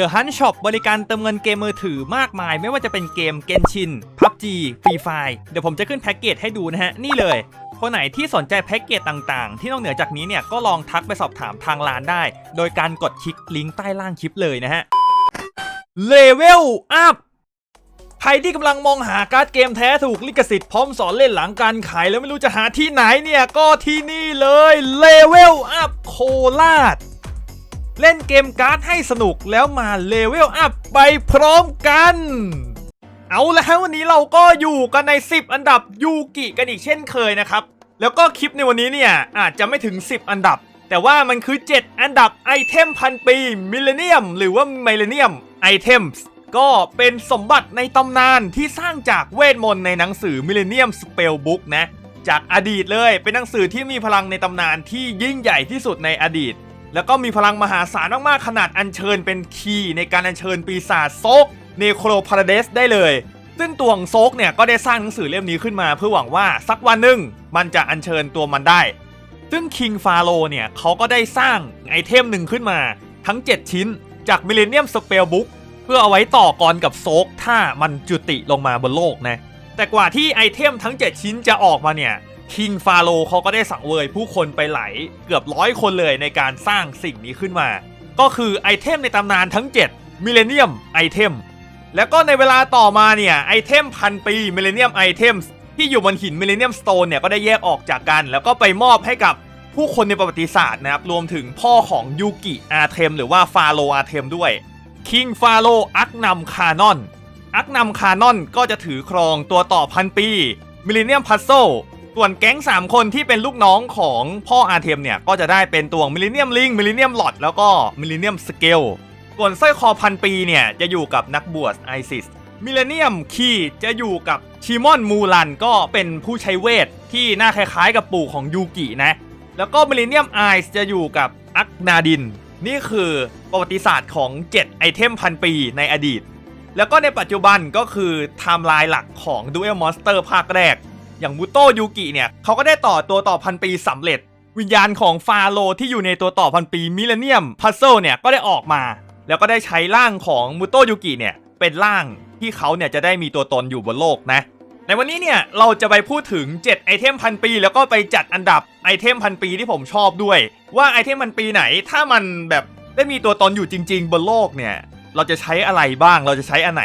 The Hunt Shop บริการเติมเงินเกมมือถือมากมาย ไม่ว่าจะเป็นเกม Genshin PUBG Free Fire เดี๋ยวผมจะขึ้นแพ็กเกจให้ดูนะฮะ นี่เลย คนไหนที่สนใจแพ็กเกจต่างๆ ที่นอกเหนือจากนี้เนี่ย ก็ลองทักไปสอบถามทางร้านได้ โดยการกดคลิกลิงก์ใต้ล่างคลิปเลยนะฮะ Level Up ใครที่กำลังมองหาการ์ดเกมแท้ถูกลิขสิทธิ์พร้อมสอนเล่นหลังการขายแล้วไม่รู้จะหาที่ไหนเนี่ยก็ที่นี่เลย Level Up โคราช เล่นเกมการ์ดให้สนุกแล้วมาเลเวลอัพไปพร้อมกัน เอาแล้ววันนี้เราก็อยู่กันใน 10 อันดับยูกิกันอีกเช่นเคยนะครับ แล้วก็คลิปในวันนี้เนี่ยอาจจะไม่ถึง 10 อันดับ แต่ว่ามันคือ 7 อันดับไอเทมพันปีมิเลเนียมหรือว่ามิเลเนียมไอเทมส์ก็เป็นสมบัติในตำนานที่สร้างจากเวทมนต์ในหนังสือมิเลเนียมสเปลบุ๊กนะจากอดีตเลยเป็นหนังสือที่มีพลังในตำนานที่ยิ่งใหญ่ที่สุดในอดีต แล้วก็มีพลังมหาศาลมากๆ ขนาดอัญเชิญเป็นคีย์ในการอัญเชิญปีศาจโซกเนโครพาราเดสได้เลย ซึ่งตัวของโซกเนี่ยก็ได้สร้างหนังสือเล่มนี้ขึ้นมา เพื่อหวังว่าสักวันหนึ่งมันจะอัญเชิญตัวมันได้ ซึ่งคิงฟาโ o เนี่ยเขาก็ได้สร้างไอเทมหนึ่งขึ้นมาทั้ง 7 ชิ้นจากมิเลเนียมสเปลบุ๊กเพื่อเอาไว้ต่อกรกับโซกถ้ามันจุติลงมาบนโลกนะแต่กว่าที่ไอเทมทั้ง 7 ชิ้นจะออกมาเนี่ย คิงฟาโ o เขาก็ได้สั่งเวย ผู้คนไปไหลเกือบร้อยคนเลยในการสร้างสิ่งนี้ขึ้นมา ก็คือไอเทมในตำนานทั้ง 7 มิเลเนียมไอเทม แล้วก็ในเวลาต่อมาเนี่ยไอเทมพันปีมิเลเนียมไอเทมที่อยู่บนหินมิเลเนียมสโตนเนี่ยก็ได้แยกออกจากกัน แล้วก็ไปมอบให้กับผู้คนในประวัติศาสตร์นะครับ รวมถึงพ่อของยูกิอาเทมหรือว่าฟาโ o อาเทมด้วยคิงฟาโ o อักนำคานอนอักนำคานอนก็จะถือครองตัวต่อพันปีมิเลเนียมพัซโซ ส่วนแก๊ง 3 คนที่เป็นลูกน้องของพ่ออาเทมเนี่ย ก็จะได้เป็นตัวมิลเลนเนียมลิงมิลเลนเนียมหลอดแล้วก็มิลเลนเนียมสเกลส่วนสร้อยคอพันปีเนี่ย จะอยู่กับนักบวชไอซิสมิลเลนเนียมคีจะอยู่กับชิมอนมูลันก็เป็นผู้ใช้เวท ที่หน้าคล้ายๆกับปู่ของยูกินะ แล้วก็มิลเลนเนียมไอส์จะอยู่กับอักนาดิน นี่คือประวัติศาสตร์ของ 7 ไอเทมพันปีในอดีต แล้วก็ในปัจจุบันก็คือไทม์ไลน์หลักของ Duel Monster ภาคแรก อย่างมูโตยูกิเนี่ยเขาก็ได้ต่อตัวต่อพันปีสำเร็จ วิญญาณของฟาโลที่อยู่ในตัวต่อพันปีมิเลเนียมพัซเซิลเนี่ยก็ได้ออกมา แล้วก็ได้ใช้ร่างของมูโตยูกิเนี่ยเป็นร่างที่เขาเนี่ยจะได้มีตัวตนอยู่บนโลกนะในวันนี้เนี่ยเราจะไปพูดถึง 7 ไอเทมพันปี แล้วก็ไปจัดอันดับไอเทมพันปีที่ผมชอบด้วย ว่าไอเทมพันปีไหนถ้ามันแบบได้มีตัวตนอยู่จริง ๆ บนโลกเนี่ยเราจะใช้อะไรบ้างเราจะใช้อันไหน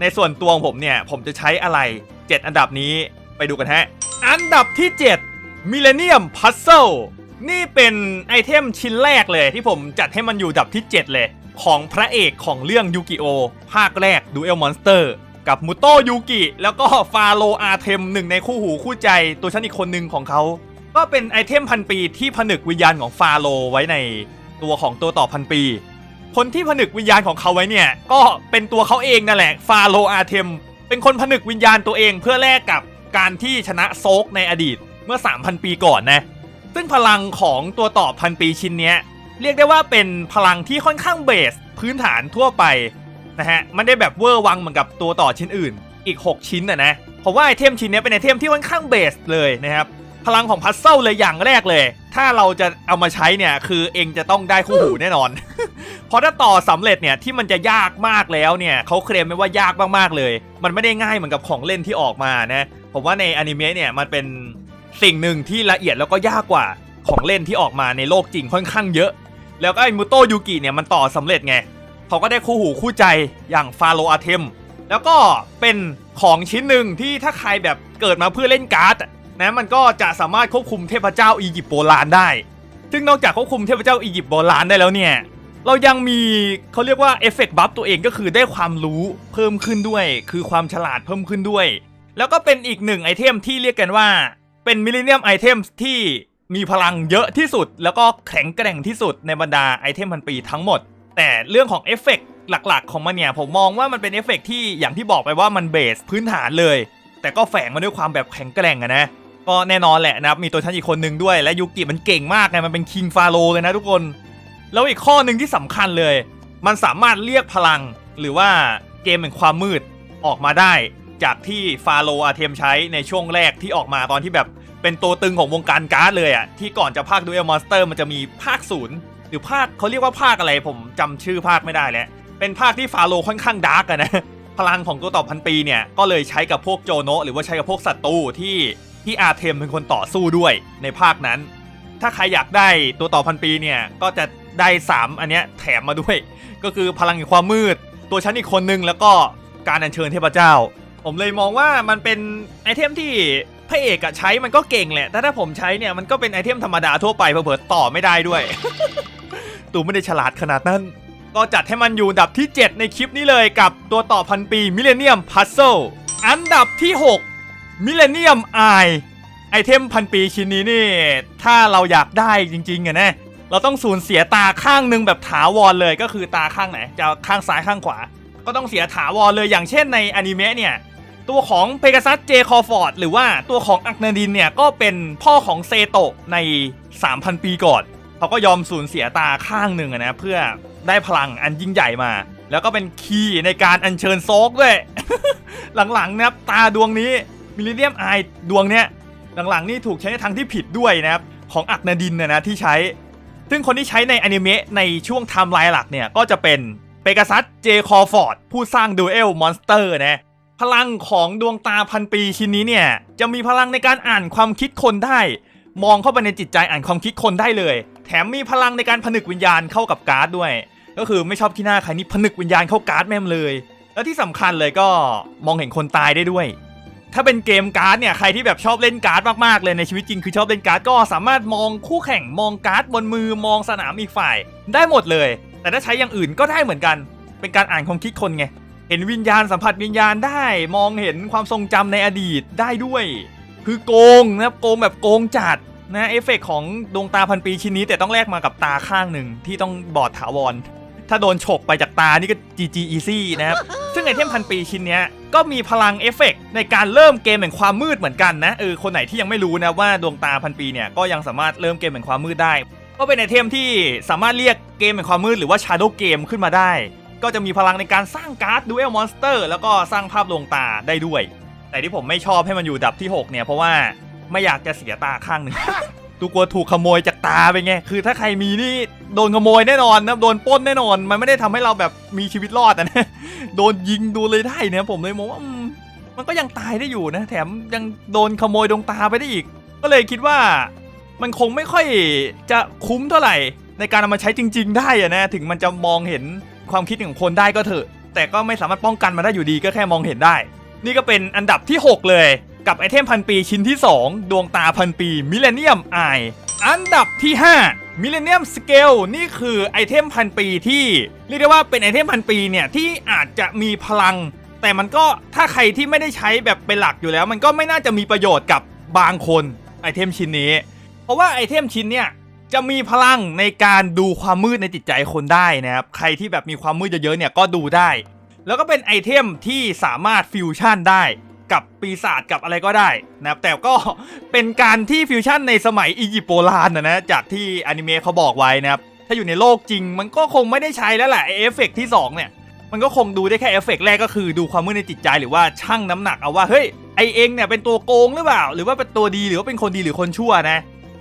ในส่วนตัวของผมเนี่ยผมจะใช้อะไร 7 อันดับนี้ ไปดูกันฮะ อันดับที่ 7 Millennium Puzzle นี่เป็นไอเทมชิ้นแรกเลยที่ผมจัดให้มันอยู่ดับที่ 7 เลย ของพระเอกของเรื่องยูกิโอภาคแรก Duel Monster กับมุโตยูกิ แล้วก็ฟาโลอาเทมหนึ่งในคู่หูคู่ใจตัวฉันอีกคนหนึ่งของเขา ก็เป็นไอเทมพันปีที่ผนึกวิญญาณของฟาโลไว้ในตัวของตัวต่อพันปี คนที่ผนึกวิญญาณของเขาไว้เนี่ย ก็เป็นตัวเขาเองนั่นแหละฟาโลอาเทมเป็นคนผนึกวิญญาณตัวเองเพื่อแลกกับ การที่ชนะโซกในอดีตเมื่อ 3,000 ปีก่อนนะ ซึ่งพลังของตัวต่อพันปีชิ้นนี้เรียกได้ว่าเป็นพลังที่ค่อนข้างเบสพื้นฐานทั่วไปนะฮะมันได้แบบเวอร์วังเหมือนกับตัวต่อชิ้นอื่น อีก 6 ชิ้นนะนะผมว่าไอเทมชิ้นนี้เป็นไอเทมที่ค่อนข้างเบสเลยนะครับพลังของพัซเซิลเลยอย่างแรกเลย ถ้าเราจะเอามาใช้เนี่ยคือเองจะต้องได้คู่หูแน่นอน เพราะถ้าต่อสำเร็จเนี่ยที่มันจะยากมากแล้วเนี่ยเขาเคลมไว้ว่ายากมากๆเลย มันไม่ได้ง่ายเหมือนกับของเล่นที่ออกมานะ ผมว่าในอนิเมะเนี่ยมันเป็นสิ่งหนึ่งที่ละเอียดแล้วก็ยากกว่าของเล่นที่ออกมาในโลกจริงค่อนข้างเยอะ แล้วก็ไอ้มูโตยูกิเนี่ยมันต่อสำเร็จไงเขาก็ได้คู่หูคู่ใจอย่างฟาโลอาเทมแล้วก็เป็นของชิ้นหนึ่งที่ถ้าใครแบบเกิดมาเพื่อเล่นการ์ดนะมันก็จะสามารถควบคุมเทพเจ้าอียิปต์โบราณได้ ซึ่งนอกจากควบคุมเทพเจ้าอียิปต์โบราณได้แล้วเนี่ย เรายังมีเขาเรียกว่าเอฟเฟกต์บัฟตัวเองก็คือได้ความรู้เพิ่มขึ้นด้วย คือความฉลาดเพิ่มขึ้นด้วย แล้วก็เป็นอีกหนึ่งไอเทมที่เรียกกันว่า เป็นมิลเลนเนียมไอเทมที่มีพลังเยอะที่สุด แล้วก็แข็งแกร่งที่สุดในบรรดาไอเทมพันปีทั้งหมด แต่เรื่องของเอฟเฟกต์หลักๆ ของมันเนี่ยผมมองว่ามันเป็นเอฟเฟกต์ที่อย่างที่บอกไปว่ามันเบสพื้นฐานเลย แต่ก็แฝงมาด้วยความแบบแข็งแกร่งอะนะก็แน่นอนแหละนะครับมีตัวฉันอีกคนหนึ่งด้วย และยูกิมันเก่งมากไงมันเป็นคิงฟาโ o เลยนะทุกคน แล้วอีกข้อหนึ่งที่สำคัญเลย มันสามารถเรียกพลังหรือว่าเกมแห่งความมืดออกมาได้ จากที่ฟาโ o อาเทมใช้ในช่วงแรกที่ออกมาตอนที่แบบเป็นตัวตึงของวงการการ์ดเลยอะที่ก่อนจะภาค Duel Monster มันจะมีภาคศูนย์หรือภาคเขาเรียกว่าภาคอะไรผมจำชื่อภาคไม่ได้แล้วเป็นภาคที่ฟาโลค่อนข้างดาร์กนะพลังของตัวต่อพันปีเนี่ยก็เลยใช้กับพวกโจโนะหรือว่าใช้กับพวกศัตรูที่ที่อาเทมเป็นคนต่อสู้ด้วยในภาคนั้น ถ้าใครอยากได้ตัวต่อพันปีเนี่ยก็จะได้ 3 อันเนี้ยแถมมาด้วย ก็คือพลังแห่งความมืด ตัวฉันอีกคนนึงแล้วก็การอัญเชิญเทพเจ้า ผมเลยมองว่ามันเป็นไอเทมที่พระเอกอะใช้มันก็เก่งแหละ แต่ถ้าผมใช้เนี่ยมันก็เป็นไอเทมธรรมดาทั่วไปเผื่อๆต่อไม่ได้ด้วย ตูไม่ได้ฉลาดขนาดนั้น ก็จัดให้มันอยู่อันดับที่ 7 ในคลิปนี้เลยกับตัวต่อพันปีมิเลเนียมพัซเซิลอันดับที่ 6มิเลเนียมไอไอเทมพันปีชิ้นนี้นี่ ถ้าเราอยากได้จริงๆอะนะเราต้องสูญเสียตาข้างหนึ่งแบบถาวรเลยก็คือตาข้างไหน จะข้างซ้ายข้างขวา ก็ต้องเสียถาวรเลยอย่างเช่นในอนิเมะเนี่ย ตัวของเพก a ซัสเจคอฟอร์ดหรือว่าตัวของอักนาดินเนี่ยก็เป็นพ่อของเซโตะใน 3,000 ปีก่อน เขาก็ยอมสูญเสียตาข้างหนึ่งนะเพื่อได้พลังอันยิ่งใหญ่มา แล้วก็เป็นคีย์ในการอัญเชิญโซกด้วย หลังๆนะครับตาดวงนี้มิลเลเนียมไอดวงเนี้ยหลังๆนี่ถูกใช้ในทางที่ผิดด้วยนะครับของอักนาดินนะนะที่ใช้ ซึ่งคนที่ใช้ในอนิเมะในช่วงไทม์ไลน์หลักเนี่ยก็จะเป็นเปก a ซัสเจคอฟอร์ดผู้สร้างดูเอลมอนสเตอร์นะ พลังของดวงตาพันปีชิ้นนี้เนี่ย จะมีพลังในการอ่านความคิดคนได้ มองเข้าไปในจิตใจอ่านความคิดคนได้เลย แถมมีพลังในการผนึกวิญญาณเข้ากับการ์ดด้วย ก็คือไม่ชอบที่หน้าใครนี่ผนึกวิญญาณเข้าการ์ดแม่มเลย แล้วที่สำคัญเลยก็มองเห็นคนตายได้ด้วย ถ้าเป็นเกมการ์ดเนี่ยใครที่แบบชอบเล่นการ์ดมากๆเลยในชีวิตจริงคือชอบเล่นการ์ดก็สามารถมองคู่แข่งมองการ์ดบนมือมองสนามอีกฝ่าย ได้หมดเลย แต่ถ้าใช้อย่างอื่นก็ได้เหมือนกัน เป็นการอ่านความคิดคนไง เห็นวิญญาณสัมผัสวิญญาณได้มองเห็นความทรงจำในอดีตได้ด้วย คือโกงนะครับโกงแบบโกงจัดนะเอฟเฟกต์ของดวงตาพันปีชิ้นนี้ แต่ต้องแลกมากับตาข้างหนึ่งที่ต้องบอดถาวร ถ้าโดนฉกไปจากตานี่ก็ GG easy นะครับซึ่งไอเทมพันปีชิ้นนี้ก็มีพลังเอฟเฟกต์ในการเริ่มเกมแห่งความมืดเหมือนกันนะเออคนไหนที่ยังไม่รู้นะว่าดวงตาพันปีเนี่ยก็ยังสามารถเริ่มเกมแห่งความมืดได้ก็เป็นไอเทมที่สามารถเรียกเกมแห่งความมืดหรือว่าชาโดว์เกมขึ้นมาได้ ก็จะมีพลังในการสร้างการ์ดดูเอลมอนสเตอร์แล้วก็สร้างภาพดวงตาได้ด้วย แต่ที่ผมไม่ชอบให้มันอยู่ดับที่ 6 เนี่ย เพราะว่าไม่อยากจะเสียตาข้างหนึ่งตูกลัวถูกขโมยจากตาไปไง คือถ้าใครมีนี่โดนขโมยแน่นอนนะ โดนป้นแน่นอน มันไม่ได้ทำให้เราแบบมีชีวิตรอดอะนะ โดนยิงดูเลยได้เนี่ยผมเลยมองว่ามันก็ยังตายได้อยู่นะ แถมยังโดนขโมยดวงตาไปได้อีก ก็เลยคิดว่ามันคงไม่ค่อยจะคุ้มเท่าไหร่ ในการเอามาใช้จริง ๆ ได้อะนะ ถึงมันจะมองเห็น ความคิดของคนได้ก็เถอะ แต่ก็ไม่สามารถป้องกันมันได้อยู่ดีก็แค่มองเห็นได้ นี่ก็เป็นอันดับที่ 6 เลย กับไอเทมพันปีชิ้นที่ 2 ดวงตาพันปีมิเลเนียมไออันดับที่ 5 มิเลเนียมสเกลนี่คือไอเทมพันปีที่ เรียกได้ว่าเป็นไอเทมพันปีเนี่ย ที่อาจจะมีพลัง แต่มันก็ถ้าใครที่ไม่ได้ใช้แบบเป็นหลักอยู่แล้ว มันก็ไม่น่าจะมีประโยชน์กับบางคนไอเทมชิ้นนี้ เพราะว่าไอเทมชิ้นเนี่ย จะมีพลังในการดูความมืดในจิตใจคนได้นะครับ ใครที่แบบมีความมืดเยอะๆเนี่ยก็ดูได้ แล้วก็เป็นไอเทมที่สามารถฟิวชั่นได้กับปีศาจกับอะไรก็ได้นะครับแต่ก็เป็นการที่ฟิวชั่นในสมัยอียิปต์โบราณนะนะจากที่อนิเมะเขาบอกไว้นะครับ ถ้าอยู่ในโลกจริง มันก็คงไม่ได้ใช้แล้วแหละเอฟเฟกต์ที่สองเนี่ย มันก็คงดูได้แค่เอฟเฟกต์แรกก็คือดูความมืดในจิตใจหรือว่าชั่งน้ำหนักเอาว่าเฮ้ยไอเองเนี่ยเป็นตัวโกงหรือเปล่า หรือว่าเป็นตัวดีหรือว่าเป็นคนดีหรือคนชั่วนะ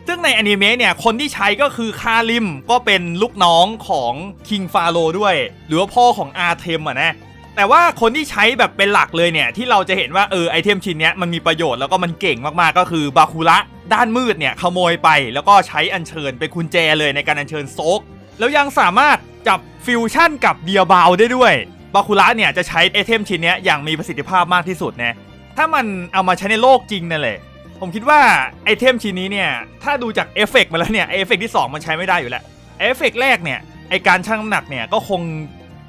ซึ่งในอนิเมะเนี่ยคนที่ใช้ก็คือคาริมก็เป็นลูกน้องของคิงฟาโรด้วย หรือว่าพ่อของอาเทมอะนะแต่ว่าคนที่ใช้แบบเป็นหลักเลยเนี่ย ที่เราจะเห็นว่าเออไอเทมชิ้นเนี้ยมันมีประโยชน์แล้วก็มันเก่งมากๆก็คือบาคุระด้านมืดเนี่ยขโมยไป แล้วก็ใช้อัญเชิญเป็นกุญแจเลยในการอัญเชิญโซก แล้วยังสามารถจับฟิวชั่นกับเดียบาวได้ด้วยบาคุระเนี่ยจะใช้ไอเทมชิ้นเนี้ยอย่างมีประสิทธิภาพมากที่สุดนะถ้ามันเอามาใช้ในโลกจริงนั่นแหละ ผมคิดว่าไอเทมชิ้นนี้เนี่ย ถ้าดูจากเอฟเฟกต์มาแล้วเนี่ยไอเอฟเฟกต์ที่ 2 มันใช้ไม่ได้อยู่แล้วเอฟเฟกต์แรกเนี่ย ไอการชั่งน้ำหนักเนี่ยก็คง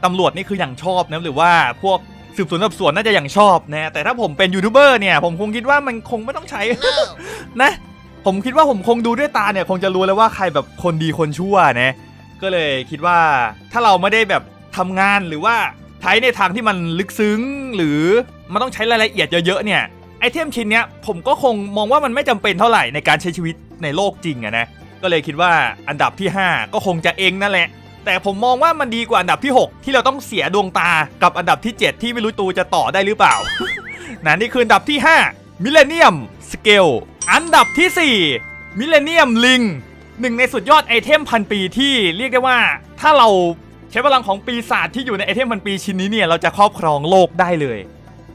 ตำรวจนี่คืออย่างชอบนะหรือว่าพวกสืบสวนสอบสวนน่าจะอย่างชอบนะแต่ถ้าผมเป็นยูทูบเบอร์เนี่ยผมคงคิดว่ามันคงไม่ต้องใช้นะ ผมคิดว่าผมคงดูด้วยตาเนี่ย คงจะรู้แล้วว่าใครแบบคนดีคนชั่วนะ ก็เลยคิดว่าถ้าเราไม่ได้แบบทำงานหรือว่าใช้ในทางที่มันลึกซึ้งหรือมันต้องใช้รายละเอียดเยอะๆเนี่ยไอ เทมชิ้นเนี้ยผมก็คงมองว่ามันไม่จำเป็นเท่าไหร่ในการใช้ชีวิตในโลกจริงอะนะก็เลยคิดว่าอันดับที่ 5 ก็คงจะเองนั่นแหละ แต่ผมมองว่ามันดีกว่าอันดับที่ 6 ที่เราต้องเสียดวงตากับอันดับที่ 7 ที่ไม่รู้ตูจะต่อได้หรือเปล่านะนี่คืออันดับที่ 5 มิเลเนียมสเกลอันดับที่ 4 มิเลเนียมลิงหนึ่งในสุดยอดไอเทมพันปีที่เรียกได้ว่า ถ้าเราใช้พลังของปีศาจที่อยู่ในไอเทมพันปีชิ้นนี้เนี่ยเราจะครอบครองโลกได้เลย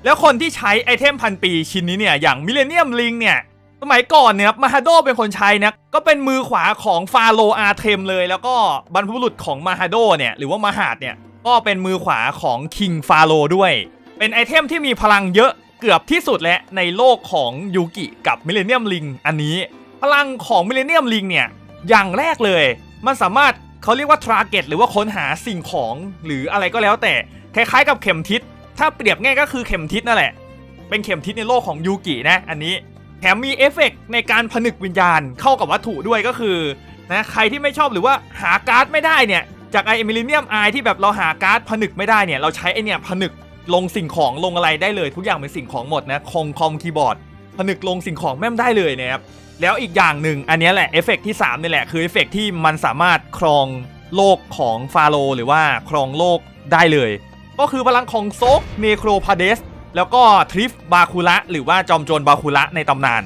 แล้วคนที่ใช้ไอเทมพันปีชิ้นนี้เนี่ยอย่างมิเลเนียมลิงเนี่ยสมัยก่อนเนี่ยครับมาฮาโดเป็นคนใช้นะก็เป็นมือขวาของฟาโรอาเทมเลย แล้วก็บรรพบุรุษของมาฮาโดเนี่ยหรือว่ามาหาดเนี่ยก็เป็นมือขวาของคิงฟาโรด้วย เป็นไอเทมที่มีพลังเยอะเกือบที่สุดและในโลกของยูกิกับมิเลเนียมลิงอันนี้ พลังของมิเลเนียมลิงเนี่ยอย่างแรกเลย มันสามารถเขาเรียกว่าทราเก็ตหรือว่าค้นหาสิ่งของหรืออะไรก็แล้วแต่คล้ายๆกับเข็มทิศ ถ้าเปรียบง่ายก็คือเข็มทิศนั่นแหละ เป็นเข็มทิศในโลกของยูกินะ อันนี้แถมมีเอฟเฟกต์ในการผนึกวิญญาณเข้ากับวัตถุด้วยก็คือนะใครที่ไม่ชอบหรือว่าหาการ์ดไม่ได้เนี่ย จากไอเอมิลิเนียมไอที่แบบเราหาการ์ดผนึกไม่ได้เนี่ย เราใช้ไอเนี่ยผนึกลงสิ่งของลงอะไรได้เลย ทุกอย่างเป็นสิ่งของหมดนะคองคอมคีย์บอร์ดผนึกลงสิ่งของแม่มได้เลยนะครับแล้วอีกอย่างหนึ่งอันนี้แหละเอฟเฟกต์ที่3นี่แหละคือเอฟเฟกต์ที่มันสามารถครองโลกของฟาโรหรือว่าครองโลกได้เลย ก็คือพลังของโซกเนโครพาเดสแล้วก็ทริฟบาคูระหรือว่าจอมโจรบาคูระในตำนาน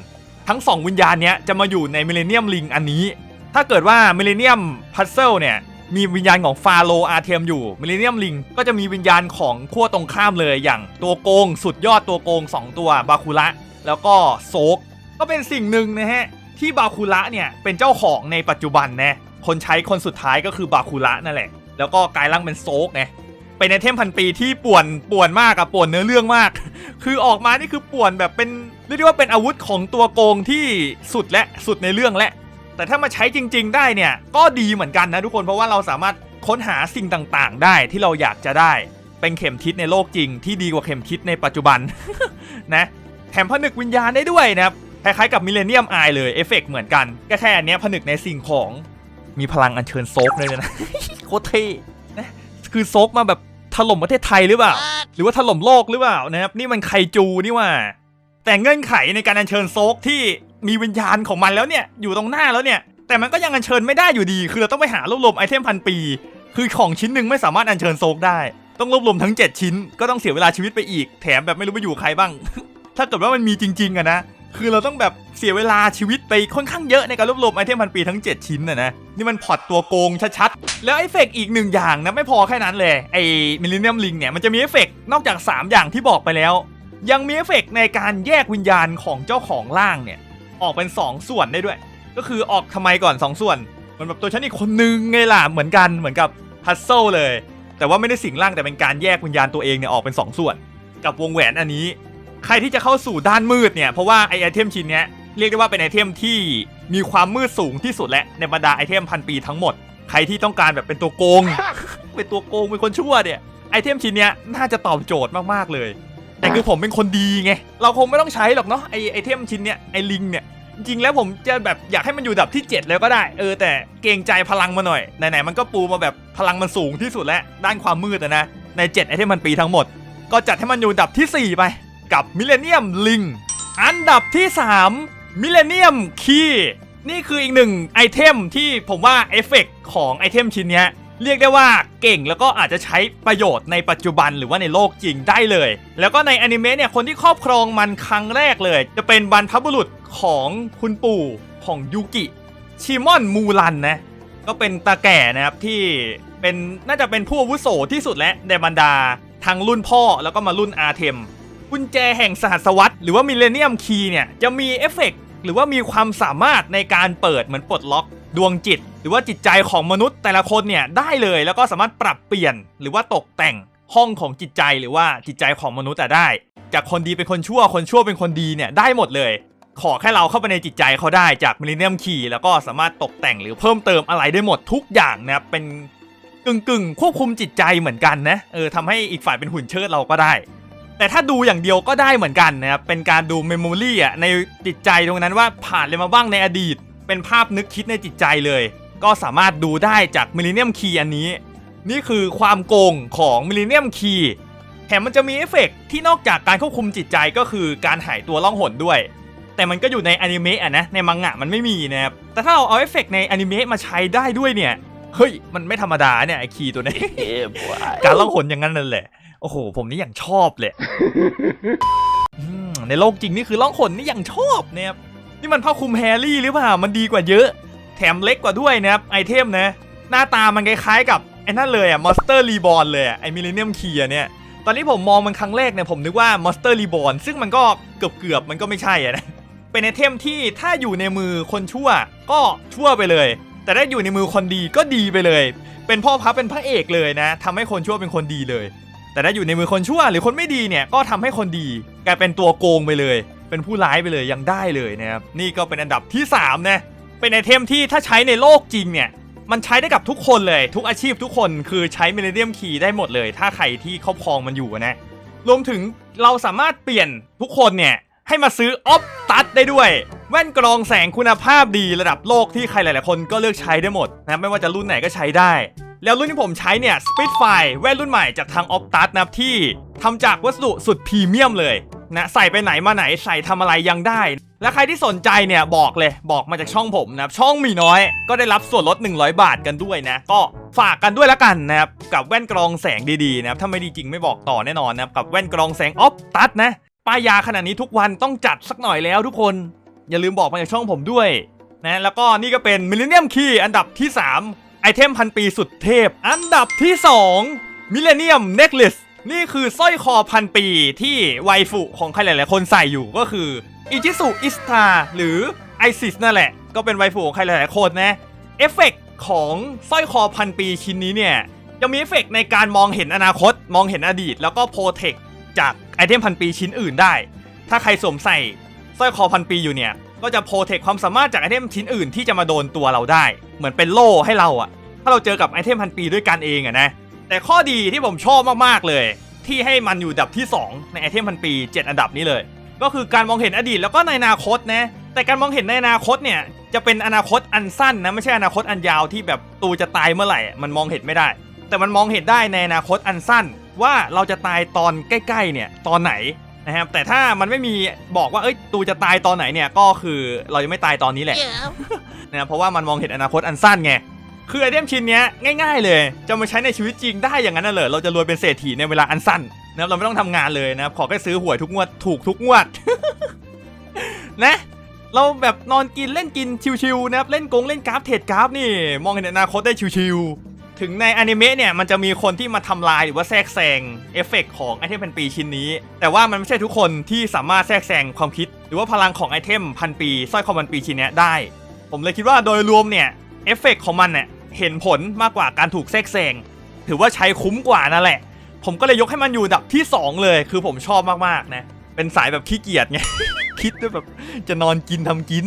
ทั้ง 2 วิญญาณเนี้ยจะมาอยู่ในมิเลเนียมลิงอันนี้ ถ้าเกิดว่ามิเลเนียมพัซเซิลเนี่ยมีวิญญาณของฟาโรอาเทมอยู่มิเลเนียมลิงก็จะมีวิญญาณของขั้วตรงข้ามเลยอย่างตัวโกง สุดยอดตัวโกง 2 ตัวบาคูระแล้วก็โซกก็เป็นสิ่งหนึ่งนะฮะที่บาคูระเนี่ยเป็นเจ้าของในปัจจุบันนะคนใช้คนสุดท้ายก็คือบาคูระนั่นแหละ แล้วก็กลายร่างเป็นโซกไง เป็นไอเทมพันปีที่ป่วนป่วนมากอะป่วนเนื้อเรื่องมาก คือออกมานี่คือป่วนแบบเป็นเรียกได้ว่าเป็นอาวุธของตัวโกงที่สุดและสุดในเรื่องและ แต่ถ้ามาใช้จริง ๆ ได้เนี่ยก็ดีเหมือนกันนะทุกคนเพราะว่าเราสามารถค้นหาสิ่งต่างๆ ได้ที่เราอยากจะได้ เป็นเข็มทิศในโลกจริง ที่ดีกว่าเข็มทิศในปัจจุบันนะแถมผนึกวิญญาณได้ด้วยนะครับคล้ายๆกับมิเลเนียมไอเลยเอฟเฟกเหมือนกันแค่แค่อันเนี้ยผนึกในสิ่งของมีพลังอัญเชิญโซกเลยนะโคตรเท่ คือโซกมาแบบถล่มประเทศไทยหรือเปล่า หรือว่าถล่มโลกหรือเปล่านะครับ นี่มันไคจูนี่ว่า แต่เงื่อนไขในการอัญเชิญโซกที่มีวิญญาณของมันแล้วเนี่ย อยู่ตรงหน้าแล้วเนี่ย แต่มันก็ยังอัญเชิญไม่ได้อยู่ดี คือเราต้องไปหารวบรวมไอเทมพันปี คือของชิ้นหนึ่งไม่สามารถอัญเชิญโซกได้ ต้องรวบรวมทั้ง 7 ชิ้น ก็ต้องเสียเวลาชีวิตไปอีก แถมแบบไม่รู้ไปอยู่ใครบ้าง ถ้าเกิดว่ามันมีจริงๆอะนะ คือเราต้องแบบเสียเวลาชีวิตไปค่อนข้างเยอะในการรวบรวมไอเทมพันปีทั้ง 7 ชิ้นนะนะ นี่มันพอร์ตตัวโกงชัดๆ แล้วเอฟเฟกต์อีกหนึ่งอย่างนะไม่พอแค่นั้นเลย ไอมิลเลนเนียมลิงเนี่ยมันจะมีเอฟเฟกต์นอกจาก 3 อย่างที่บอกไปแล้ว ยังมีเอฟเฟกต์ในการแยกวิญญาณของเจ้าของร่างเนี่ย ออกเป็น 2 ส่วนได้ด้วย ก็คือออกทำไมก่อน 2 ส่วนเหมันแบบตัวฉันอีกคนนึงไงล่ะเหมือนกันเหมือนกับพัซเซิลเลย แต่ว่าไม่ได้สิงร่างแต่เป็นการแยกวิญญาณตัวเองเนี่ยออกเป็น 2 ส่วน กับวงแหวนอันนี้ ใครที่จะเข้าสู่ด้านมืดเนี่ย เพราะว่าไอไอเทมชิ้นเนี้ยเรียกได้ว่าเป็นไอเทมที่มีความมืดสูงที่สุดและในบรรดาไอเทมพันปีทั้งหมด ใครที่ต้องการแบบเป็นตัวโกง เป็นตัวโกงเป็นคนชั่วเนี่ยไอเทมชิ้นเนี้ยน่าจะตอบโจทย์มากๆเลย แต่คือผมเป็นคนดีไงเราคงไม่ต้องใช้หรอกเนาะไอไอเทมชิ้นเนี้ยไอลิงเนี่ยจริงแล้วผมจะแบบอยากให้มันอยู่ดับที่ 7 แล้วก็ได้ เออแต่เกรงใจพลังมาหน่อยไหนๆมันก็ปูมาแบบพลังมันสูงที่สุดแล้วด้านความมืดอะนะใน 7 ไอเทมมันปีทั้งหมด ก็จัดให้มันอยู่ดับที่ 4 ไป กับมิเลเนียมลิงอันดับที่ 3มิเลเนียมคีนี่คืออีกหนึ่งไอเทมที่ผมว่าเอฟเฟกต์ของไอเทมชิ้นนี้เรียกได้ว่าเก่งแล้วก็อาจจะใช้ประโยชน์ในปัจจุบันหรือว่าในโลกจริงได้เลย แล้วก็ในอนิเมะเนี่ยคนที่ครอบครองมันครั้งแรกเลย จะเป็นบรรพบุรุษของคุณปู่ของยูกิชิมอนมูรันนะก็เป็นตาแก่นะครับที่เป็นน่าจะเป็นผู้อาวุโสที่สุดและในบรรดาทางรุ่นพ่อแล้วก็มารุ่นอาเทม กุญแจแห่งสหัสวรรษหรือว่ามิเลเนียมคีเนี่ย จะมีเอฟเฟกต์หรือว่ามีความสามารถในการเปิดเหมือนปลดล็อก ดวงจิต หรือว่าจิตใจของมนุษย์แต่ละคนเนี่ยได้เลยแล้วก็สามารถปรับเปลี่ยน หรือว่าตกแต่งห้องของจิตใจหรือว่าจิตใจของมนุษย์อะได้ จากคนดีเป็นคนชั่วคนชั่วเป็นคนดีเนี่ยได้หมดเลย ขอแค่เราเข้าไปในจิตใจเขาได้จากมิลเลนเนียมคีแล้วก็สามารถตกแต่งหรือเพิ่มเติมอะไรได้หมดทุกอย่างนะครับเป็นกึ่งกึ่งๆควบคุมจิตใจเหมือนกันนะเออทำให้อีกฝ่ายเป็นหุ่นเชิดเราก็ได้ แต่ถ้าดูอย่างเดียวก็ได้เหมือนกันนะครับ เป็นการดูเมมโมรีอะในจิตใจตรงนั้นว่าผ่านอะไรมาบ้างในอดีต เป็นภาพนึกคิดในจิตใจเลย ก็สามารถดูได้จากมิลเลนเนียมคีอันนี้ นี่คือความโกงของมิลเลนเนียมคีแถมมันจะมีเอฟเฟกต์ที่นอกจากการควบคุมจิตใจก็คือการหายตัวล่องหนด้วย แต่มันก็อยู่ในอนิเมะอะนะ ในมังงะมันไม่มีนะครับ แต่ถ้าเราเอาเอฟเฟกต์ในอนิเมะมาใช้ได้ด้วยเนี่ย เฮ้ย มันไม่ธรรมดาเนี่ยไอคีย์ตัวนี้ การล่องหนอย่างนั้นนั่นแหละ โอ้โห ผมนี่อย่างชอบเลยในโลกจริงนี่คือล่องหนนี่อย่างชอบนะครับนี่มันผ้าคลุมแฮร์รี่หรือเปล่ามันดีกว่าเยอะ แถมเล็กกว่าด้วยนะครับไอเทมนะ หน้าตามันคล้ายๆกับไอ้นั่นเลยอะมอนสเตอร์รีบอ n เลยอะไอมิเลเนียมคีเนี่ยตอนนี้ผมมองมันครั้งแรกเนี่ยผมนึกว่ามอนสเตอร์รีบอ n ซึ่งมันก็เกือบเกือบๆมันก็ไม่ใช่อะนะเป็นไอเทมที่ถ้าอยู่ในมือคนชั่วก็ชั่วไปเลย แต่ถ้าอยู่ในมือคนดีก็ดีไปเลย เป็นพ่อพับเป็นพระเอกเลยนะทำให้คนชั่วเป็นคนดีเลย แต่ถ้าอยู่ในมือคนชั่วหรือคนไม่ดีเนี่ยก็ทำให้คนดีกลายเป็นตัวโกงไปเลย เป็นผู้ร้ายไปเลยยังได้เลยนะครับนี่ก็เป็นอันดับที่สามนะเป็นไอเทมที่ถ้าใช้ในโลกจริงเนี่ยมันใช้ได้กับทุกคนเลย ทุกอาชีพทุกคนคือใช้เมเลเดียมคีย์ได้หมดเลย ถ้าใครที่ครอบครองมันอยู่นะรวมถึงเราสามารถเปลี่ยนทุกคนเนี่ยให้มาซื้อออฟตัดได้ด้วย แว่นกรองแสงคุณภาพดีระดับโลกที่ใครหลาย ๆ คนก็เลือกใช้ได้หมดนะไม่ว่าจะรุ่นไหนก็ใช้ได้ แล้วรุ่นที่ผมใช้เนี่ย Spitfire แว่นรุ่นใหม่จากทาง Optus นะครับที่ทำจากวัสดุสุดพรีเมียมเลยนะใส่ไปไหนมาไหนใส่ทำอะไรยังได้ และใครที่สนใจเนี่ยบอกเลยบอกมาจากช่องผมนะครับช่องมีน้อย ก็ได้รับส่วนลด 100 บาทกันด้วยนะ ก็ฝากกันด้วยละกันนะครับกับแว่นกรองแสงดีๆนะครับถ้าไม่ดีจริงไม่บอกต่อแน่นอนนะครับกับแว่นกรองแสง Optus นะป้ายยาขนาดนี้ทุกวันต้องจัดสักหน่อยแล้วทุกคน อย่าลืมบอกมาจากช่องผมด้วยนะแล้วก็นี่ก็เป็นมิลเลนเนียมคีอันดับที่ 3 ไอเทมพันปีสุดเทพ อันดับที่ 2 มิเลเนียมเน็กเลสนี่คือสร้อยคอพันปีที่ไวฟุของใครหลาย ๆ คนใส่อยู่ก็คืออิจิสุอิสตาหรือไอซิสนั่นแหละ ก็เป็นไวฟุของใครหลาย ๆ คนนะ เอฟเฟกต์ของสร้อยคอพันปีชิ้นนี้เนี่ยจะมีเอฟเฟกต์ในการมองเห็นอนาคต มองเห็นอดีต แล้วก็โปรเทคจากไอเทมพันปีชิ้นอื่นได้ ถ้าใครสวมใส่ สร้อยคอพันปีอยู่เนี่ย ก็จะโปรเทคความสามารถจากไอเทมชิ้นอื่นที่จะมาโดนตัวเราได้ เหมือนเป็นโล่ให้เราอะถ้าเราเจอกับไอเทมพันปีด้วยกันเองอะนะ แต่ข้อดีที่ผมชอบมากๆเลย ที่ให้มันอยู่ดับที่ 2 ในไอเทมพันปี 7 อันดับนี้เลย ก็คือการมองเห็นอดีตแล้วก็ในอนาคตนะ แต่การมองเห็นในอนาคตเนี่ยจะเป็นอนาคตอันสั้นนะไม่ใช่อนาคตอันยาวที่แบบตูจะตายเมื่อไหร่ มันมองเห็นไม่ได้ แต่มันมองเห็นได้ในอนาคตอันสั้นว่าเราจะตายตอนใกล้ๆเนี่ยตอนไหน นะครับแต่ถ้ามันไม่มีบอกว่าเอ้ยตูจะตายตอนไหนเนี่ยก็คือเราจะไม่ตายตอนนี้แหละนะครับเพราะว่ามันมองเห็นอนาคตอันสั้นไงคือไอเทมชิ้นเนี้ยง่ายๆ เลย จะมาใช้ในชีวิตจริงได้อย่างนั้นน่ะเหรอเราจะรวยเป็นเศรษฐีในเวลาอันสั้นนะครับเราไม่ต้องทำงานเลยนะครับขอแค่ซื้อหวยทุกงวดถูกทุกงวดนะเราแบบนอนกินเล่นกินชิวๆนะครับเล่นกงเล่นกราฟเทรดกราฟนี่ มองเห็นอนาคตได้ชิวๆ ถึงในอนิเมะเนี่ยมันจะมีคนที่มาทำลายหรือว่าแทรกแซงเอฟเฟกต์ของไอเทมพันปีชิ้นนี้ แต่ว่ามันไม่ใช่ทุกคนที่สามารถแทรกแซงความคิด หรือว่าพลังของไอเทมพันปีสร้อยคอพันปีชิ้นนี้ได้ ผมเลยคิดว่าโดยรวมเนี่ยเอฟเฟกต์ของมันเนี่ยเห็นผลมากกว่าการถูกแทรกแซงถือว่าใช้คุ้มกว่านั่นแหละ ผมก็เลยยกให้มันอยู่ดับที่ 2 เลย คือผมชอบมากๆนะเป็นสายแบบขี้เกียจไงคิดด้วยแบบจะนอนกินทำกิน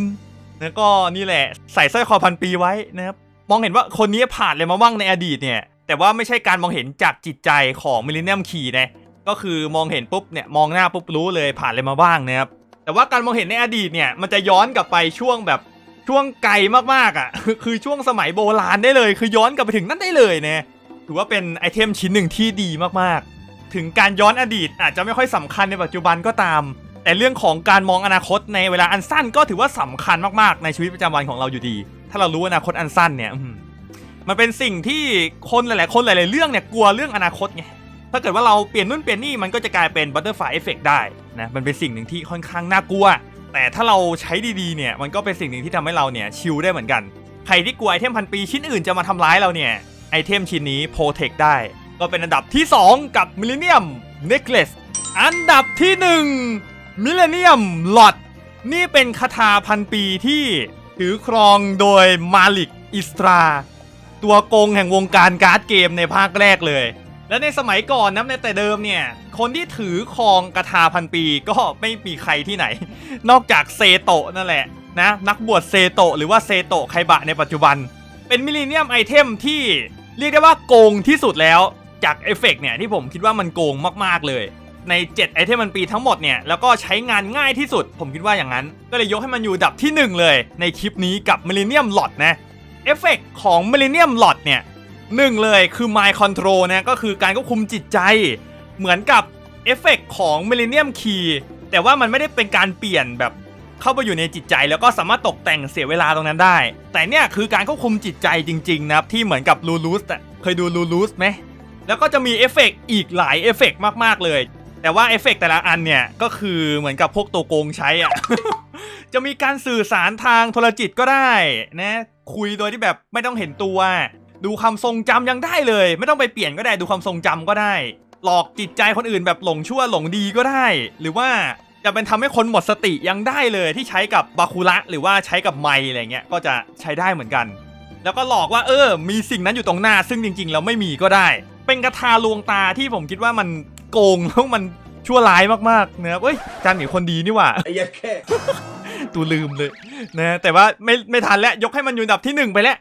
แล้วก็นี่แหละใส่สร้อยคอพันปีไว้นะครับ มองเห็นว่าคนนี้ผ่านอะไรมาบ้างในอดีตเนี่ย แต่ว่าไม่ใช่การมองเห็นจากจิตใจของมิลเลนเนียมคีนะก็คือมองเห็นปุ๊บเนี่ยมองหน้าปุ๊บรู้เลยผ่านอะไรมาบ้างนะครับแต่ว่าการมองเห็นในอดีตเนี่ยมันจะย้อนกลับไปช่วงแบบช่วงไกลมากๆอะคือช่วงสมัยโบราณได้เลย คือย้อนกลับไปถึงนั่นได้เลยนะถือว่าเป็นไอเทมชิ้นหนึ่งที่ดีมากๆ ถึงการย้อนอดีตอาจจะไม่ค่อยสำคัญในปัจจุบันก็ตาม แต่เรื่องของการมองอนาคตในเวลาอันสั้นก็ถือว่าสำคัญมากๆในชีวิตประจำวันของเราอยู่ดี ถ้าเรารู้อนาคตอันสั้นเนี่ยมันเป็นสิ่งที่คนหลาย ๆ คนหลาย ๆ เรื่องเนี่ยกลัวเรื่องอนาคตไงถ้าเกิดว่าเราเปลี่ยนนู่นเปลี่ยนนี่มันก็จะกลายเป็นบัตเตอร์ฟลายเอฟเฟกได้นะมันเป็นสิ่งหนึ่งที่ค่อนข้างน่ากลัว แต่ถ้าเราใช้ดี ๆ เนี่ยมันก็เป็นสิ่งหนึ่งที่ทำให้เราเนี่ยชิลได้เหมือนกัน ใครที่กลัวไอเทมพันปีชิ้นอื่นจะมาทำร้ายเราเนี่ยไอเทมชิ้นนี้โปรเทคได้ ก็เป็นอันดับที่ 2 กับมิลเลนเนียมเน c เลสอันดับที่1มิลเลนเนียมหลอดนี่เป็นคาถาพันปีที่ ถือครองโดยมาลิกอิสตรา ตัวโกงแห่งวงการการ์ดเกมในภาคแรกเลย และในสมัยก่อนนะในแต่เดิมเนี่ย คนที่ถือครองกระทาพันปีก็ไม่มีใครที่ไหน นอกจากเซโตะนั่นแหละนะนักบวชเซโตะหรือว่าเซโตะไคบะในปัจจุบัน เป็นมิลเลนเนียมไอเทมที่เรียกได้ว่าโกงที่สุดแล้วจากเอฟเฟกต์เนี่ยที่ผมคิดว่ามันโกงมากๆเลย ใน 7 ไอเทมมันปีทั้งหมดเนี่ยแล้วก็ใช้งานง่ายที่สุด ผมคิดว่าอย่างนั้น ก็เลยยกให้มันอยู่ดับที่ 1 เลย ในคลิปนี้กับมิลเลนเนียมหลอดนะเอฟเฟกต์ของมิลเลนเนียมหลอดเนี่ยหนึ่งเลยคือ Mind Control นะก็คือการควบคุมจิตใจ เหมือนกับเอฟเฟกต์ของ Millennium Key แต่ว่ามันไม่ได้เป็นการเปลี่ยนแบบเข้าไปอยู่ในจิตใจแล้วก็สามารถตกแต่งเสียเวลาตรงนั้นได้ แต่เนี่ยคือการควบคุมจิตใจจริงๆนะครับที่เหมือนกับลูลูสเคยดูลูลูสไหมแล้วก็จะมีเอฟเฟกต์อีกหลายเอฟเฟกต์มากๆเลย แต่ว่าเอฟเฟกต์แต่ละอันเนี่ยก็คือเหมือนกับพวกตัวโกงใช้อะจะมีการสื่อสารทางโทรจิตก็ได้นะคุยโดยที่แบบไม่ต้องเห็นตัว ดูความทรงจำยังได้เลย ไม่ต้องไปเปลี่ยนก็ได้ดูความทรงจำก็ได้ หลอกจิตใจคนอื่นแบบหลงชั่วหลงดีก็ได้ หรือว่าจะเป็นทำให้คนหมดสติยังได้เลยที่ใช้กับบาคุระหรือว่าใช้กับไมอะไรเงี้ยก็จะใช้ได้เหมือนกัน แล้วก็หลอกว่าเออ มีสิ่งนั้นอยู่ตรงหน้าซึ่งจริง ๆ แล้วไม่มีก็ได้ เป็นกระทาลวงตาที่ผมคิดว่ามัน โกงแล้วมันชั่วร้ายมากๆนะครับเอ้ยจานหมีคนดีนี่หว่าไอ้ยัดแค่ตูลืมเลยนะแต่ว่าไม่ไม่ทันแล้วยกให้มันอยู่อันดับที่หนึ่งไปแล้ว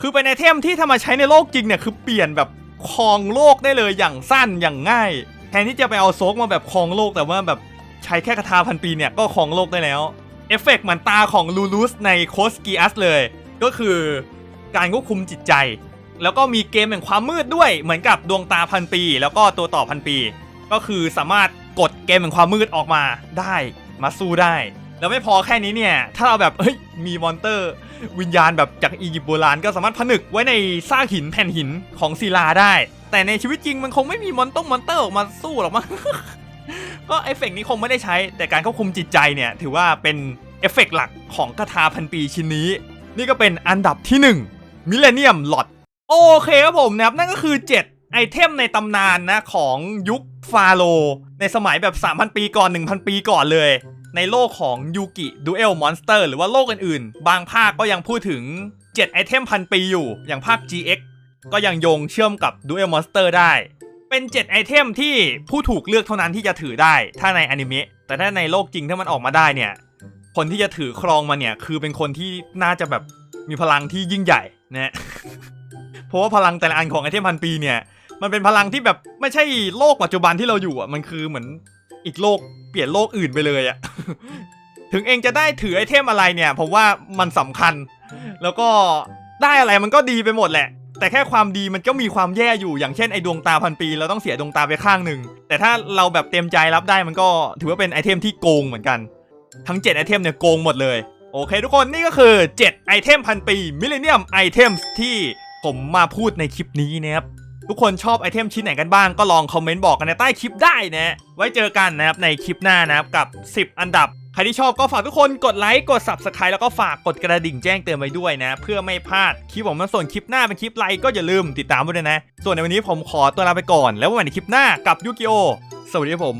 คือเป็นไอเทมที่ถ้ามาใช้ในโลกจริงเนี่ยคือเปลี่ยนแบบครองโลกได้เลยอย่างสั้นอย่างง่ายแทนที่จะไปเอาโซกมาแบบครองโลกแต่ว่าแบบใช้แค่คาถาพันปีเนี่ยก็ครองโลกได้แล้วเอฟเฟกต์เหมือนตาของลูลูสในโคสกีอัสเลย ก็คือการควบคุมจิตใจ แล้วก็มีเกมแห่งความมืดด้วยเหมือนกับดวงตาพันปี แล้วก็ตัวต่อพันปี ก็คือสามารถกดเกมแห่งความมืดออกมาได้มาสู้ได้ แล้วไม่พอแค่นี้เนี่ย ถ้าเราแบบเฮ้ยมีมอนเตอร์ วิญญาณแบบจากอียิปต์โบราณก็สามารถผนึกไว้ในซากหินแผ่นหินของศิลาได้ แต่ในชีวิตจริงมันคงไม่มีมอนต้องมอนเตอร์ออกมาสู้หรอกมั้งก็เอฟเฟกต์นี้คงไม่ได้ใช้ แต่การควบคุมจิตใจเนี่ย ถือว่าเป็นเอฟเฟกต์หลักของคาถาพันปีชิ้นนี้ นี่ก็เป็นอันดับที่ 1 มิเลเนียมหลอดโอเคครับผมนะครับนั่นก็คือ 7 ไอเทมในตำนานนะของยุค ฟาโรในสมัยแบบ 3,000 ปีก่อน 1,000 ปีก่อนเลย ในโลกของยูกิดูเอลมอนสเตอร์หรือว่าโลกอื่นๆ บางภาคก็ยังพูดถึง 7 ไอเทมพันปีอยู่ อย่างภาค GX ก็ยังโยงเชื่อมกับ Duel Monster ได้ เป็น 7 ไอเทมที่ผู้ถูกเลือกเท่านั้นที่จะถือได้ ถ้าในอนิเมะแต่ถ้าในโลกจริงถ้ามันออกมาได้เนี่ยคนที่จะถือครองมาเนี่ยคือเป็นคนที่น่าจะแบบมีพลังที่ยิ่งใหญ่นะเพราะว่าพลังแต่ละอันของไอเทมพันปีเนี่ย มันเป็นพลังที่แบบไม่ใช่โลกปัจจุบันที่เราอยู่อะ มันคือเหมือนอีกโลกเปลี่ยนโลกอื่นไปเลยอะ ถึงเองจะได้ถือไอเทมอะไรเนี่ยผมว่ามันสำคัญ แล้วก็ได้อะไรมันก็ดีไปหมดแหละ แต่แค่ความดีมันก็มีความแย่อยู่อย่างเช่นไอดวงตาพันปีเราต้องเสียดวงตาไปข้างหนึ่งแต่ถ้าเราแบบเต็มใจรับได้มันก็ถือว่าเป็นไอเทมที่โกงเหมือนกัน ทั้ง 7 ไอเทมเนี่ยโกงหมดเลยโอเคทุกคนนี่ก็คือ 7 ไอเทมพันปีมิเลเนียมไอเทมที่ผมมาพูดในคลิปนี้นะครับ ทุกคนชอบไอเทมชิ้นไหนกันบ้างก็ลองคอมเมนต์บอกกันในใต้คลิปได้นะไว้เจอกันนะครับในคลิปหน้านะครับกับ 10 อันดับใครที่ชอบก็ฝากทุกคนกดไลค์กด subscribe แล้วก็ฝากกดกระดิ่งแจ้งเตือนไว้ด้วยนะ เพื่อไม่พลาดคลิปผมมาส่วนคลิปหน้าเป็นคลิปไลค์ก็อย่าลืมติดตามไว้ด้วยนะ ส่วนในวันนี้ผมขอตัวลาไปก่อน แล้วไว้ใหม่ในคลิปหน้ากับยูกิโอสวัสดีครับผม